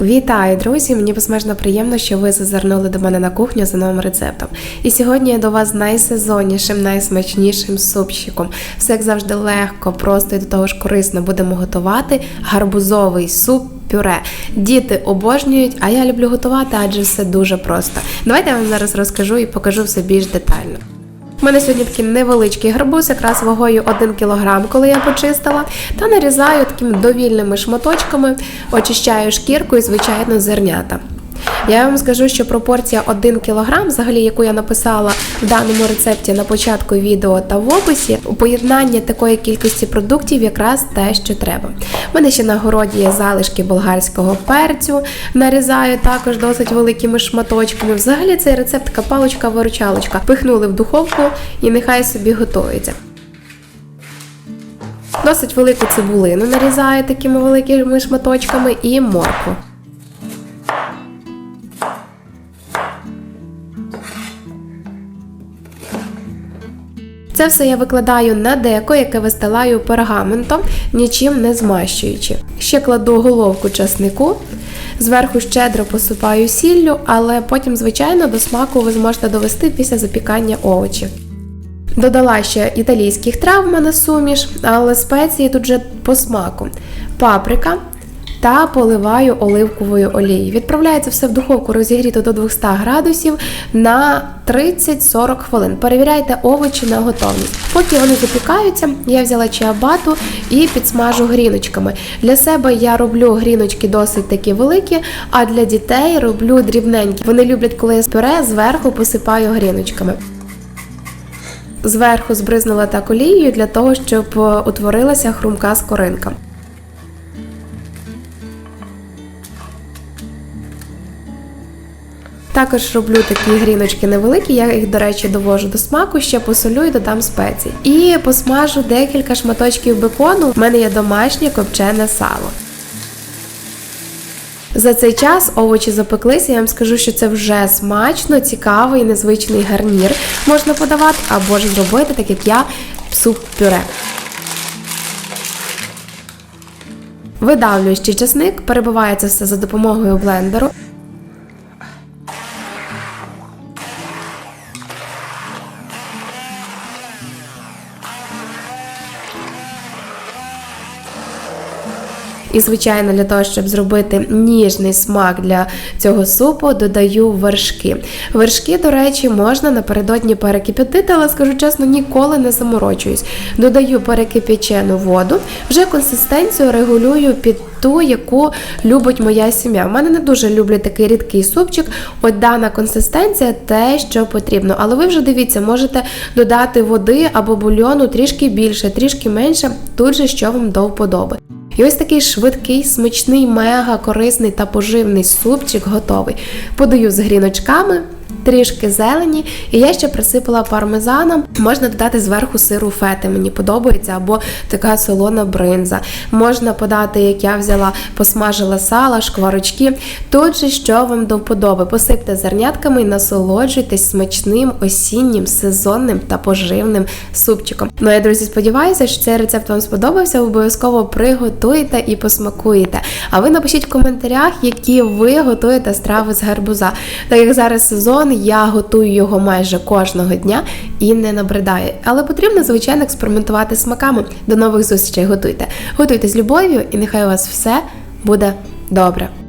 Вітаю, друзі! Мені безмежно приємно, що ви зазирнули до мене на кухню за новим рецептом. І сьогодні я до вас найсезоннішим, найсмачнішим супчиком. Все як завжди легко, просто і до того ж корисно будемо готувати гарбузовий суп. Пюре. Діти обожнюють, а я люблю готувати, адже все дуже просто. Давайте я вам зараз розкажу і покажу все більш детально. У мене сьогодні такий невеличкий гарбуз, якраз вагою 1 кг, коли я почистила, та нарізаю такими довільними шматочками, очищаю шкірку і, звичайно, зернята. Я вам скажу, що пропорція 1 кг, взагалі, яку я написала в даному рецепті на початку відео та в описі, у поєднанні такої кількості продуктів якраз те, що треба. У мене ще на городі є залишки болгарського перцю, нарізаю також досить великими шматочками. Взагалі цей рецепт така паличка-виручалочка. Пихнули в духовку і нехай собі готується. Досить велику цибулину нарізаю такими великими шматочками і моркву. Це все я викладаю на деко, яке вистилаю пергаментом, нічим не змащуючи. Ще кладу головку часнику, зверху щедро посипаю сіллю, але потім, звичайно, до смаку ви зможете довести після запікання овочів. Додала ще італійських трав мене суміш, але спеції тут вже по смаку. Паприка та поливаю оливковою олією. Відправляється все в духовку розігріто до 200 градусів на 30-40 хвилин. Перевіряйте овочі на готовність. Поки вони запікаються, я взяла чиабату і підсмажу гріночками. Для себе я роблю гріночки досить такі великі, а для дітей роблю дрібненькі. Вони люблять, коли я пюре зверху посипаю гріночками. Зверху збризнула так олією для того, щоб утворилася хрумка скоринка. Також роблю такі гріночки невеликі, я їх, до речі, довожу до смаку, ще посолю і додам спеції. І посмажу декілька шматочків бекону. У мене є домашнє копчене сало. За цей час овочі запеклися. Я вам скажу, що це вже смачно, цікавий, незвичний гарнір можна подавати, або ж зробити, так як я, суп-пюре. Видавлюю ще часник, перебиває це все за допомогою блендеру. І, звичайно, для того, щоб зробити ніжний смак для цього супу, додаю вершки. Вершки, до речі, можна напередодні перекип'ятити, але скажу чесно, ніколи не заморочуюсь. Додаю перекип'ячену воду, вже консистенцію регулюю під ту, яку любить моя сім'я. У мене не дуже люблять такий рідкий супчик. От дана консистенція те, що потрібно. Але ви вже дивіться, можете додати води або бульйону трішки більше, трішки менше, тут же що вам до вподоби. І ось такий швидкий, смачний, мега корисний та поживний супчик готовий. Подаю з гріночками. Трішки зелені, і я ще присипала пармезаном. Можна додати зверху сиру фети, мені подобається, або така солона бринза. Можна подати, як я взяла, посмажила сала, шкварочки. Тут же що вам до вподоби. Посипте зернятками і насолоджуйтесь смачним, осіннім, сезонним та поживним супчиком. Ну я, друзі, сподіваюся, що цей рецепт вам сподобався. Обов'язково приготуйте і посмакуєте. А ви напишіть в коментарях, які ви готуєте страви з гарбуза. Так як зараз сезон я готую його майже кожного дня і не набридає. Але потрібно, звичайно, експериментувати смаками. До нових зустрічей готуйте. Готуйте з любов'ю, і нехай у вас все буде добре.